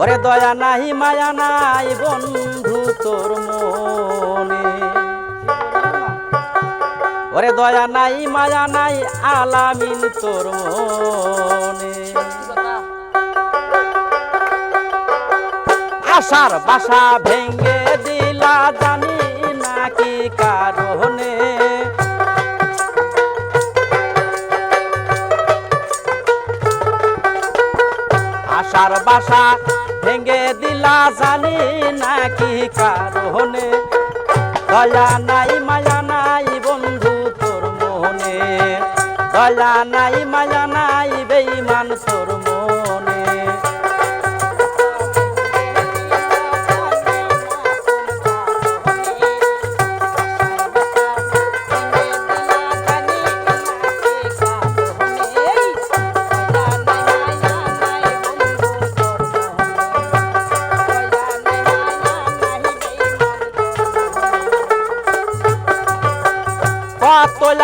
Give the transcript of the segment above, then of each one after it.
ওরে দয়া নাহি মায়া নাই বন্ধু তোর মনে। ওরে দয়া নাই, মায়া নাই আলামিন তোর মনে। আশার বাসা ভেঙ্গে দিলা জানি নাকি কারণে। আশার বাসা ভেঙ্গে দিলা জানি নাকি কারণে। দয়া নাই, মায়া নাই বন্ধু তোর মনে। দয়া নাই, মায়া নাই বেইমান তোর মনে।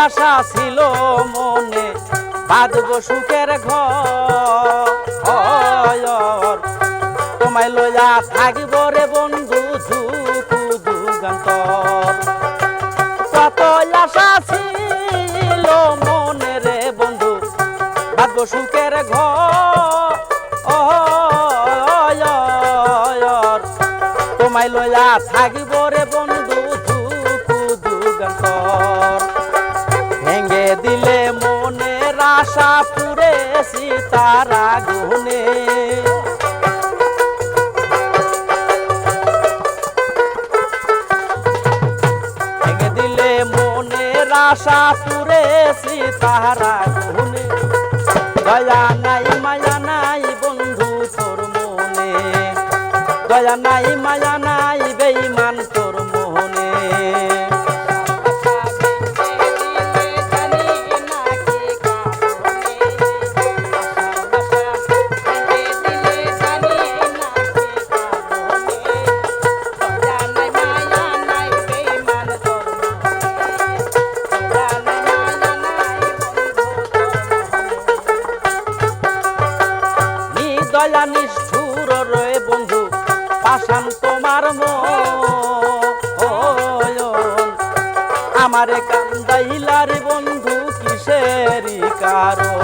আশা ছিল মনে। বাঁধব সুখের ঘর তোমায় লইয়া থাকিব রে বন্ধু ঝুকু যুগান্তর কত আশা ছিল মনে রে বন্ধু, বাঁধব সুখের ঘর। তোমায় লইয়া থাকিব পুরে সীতারা গুনে দিলে মনের আশা পুরে সীতারা গুনে দয়া নাই, মায়া নাই বন্ধু তোর মনে। দয়া নাই, মায়া দয়া নিষ্ঠুর রয়ে বন্ধু পাশান তোমার মন। আমারে কান্দাইলার বন্ধু কিসেরই কারণ?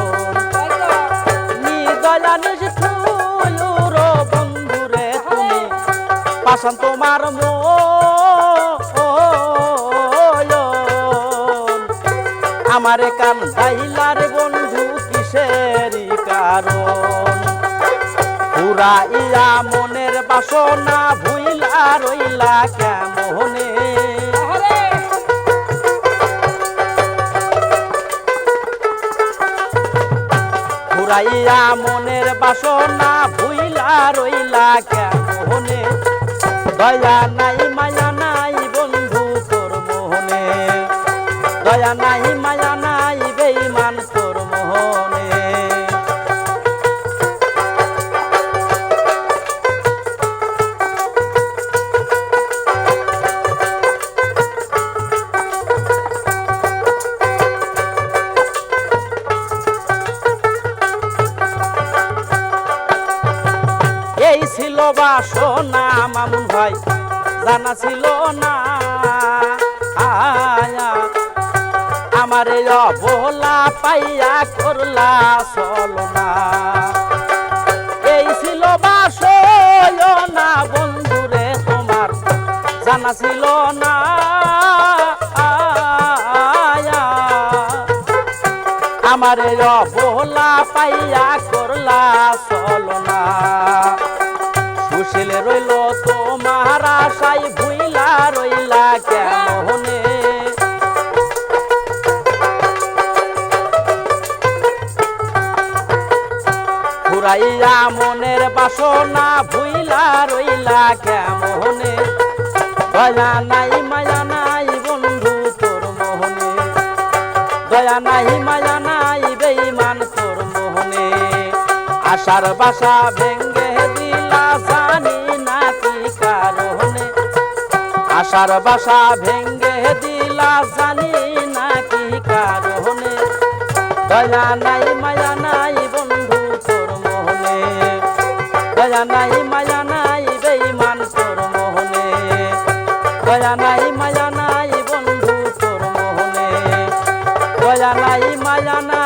বন্ধু রে তুমি পাশান তোমার মন। আমারে কান্দাইলার বন্ধু কিসেরই কারণ? পুরা ইয়া মনের বাসনা ভুইলা রইলা কেমনে? পুরাইয়া মনের বাসনা ভুইলা রইলা কেমনে? দয়া নাই বাসনা মামুন ভাই, জানা ছিল না। আমার অবলা পাইয়া করলা চলনা এই ছিল বাসনা বন্ধুরে তোমার, জানা ছিল না। আমার অবলা পাইয়া করলা চলনা সুশীল রইল তোমার আশাই ভুইলা রইলা ফুরাইয়া মনের বাসনা, ভুইলা রইলা কেমনে? দয়া নাই, মায়া নাই বন্ধু তোর মোহনে। দয়া নাই, মায়া নাই বেইমান তোর মোহনে। আশার বাসা ভেঙ্গে দিলা আশার বাসা ভেঙ্গে দিলা জানি না কি কারণে? দয়া নাই, মায়া নাই বন্ধু তোর মোহনে। দয়া নাই, মায়া নাই বেঈমান তোর মোহনে। দয়া নাই, মায়া নাই বন্ধু তোর মোহনে। দয়া নাই, মায়া নাই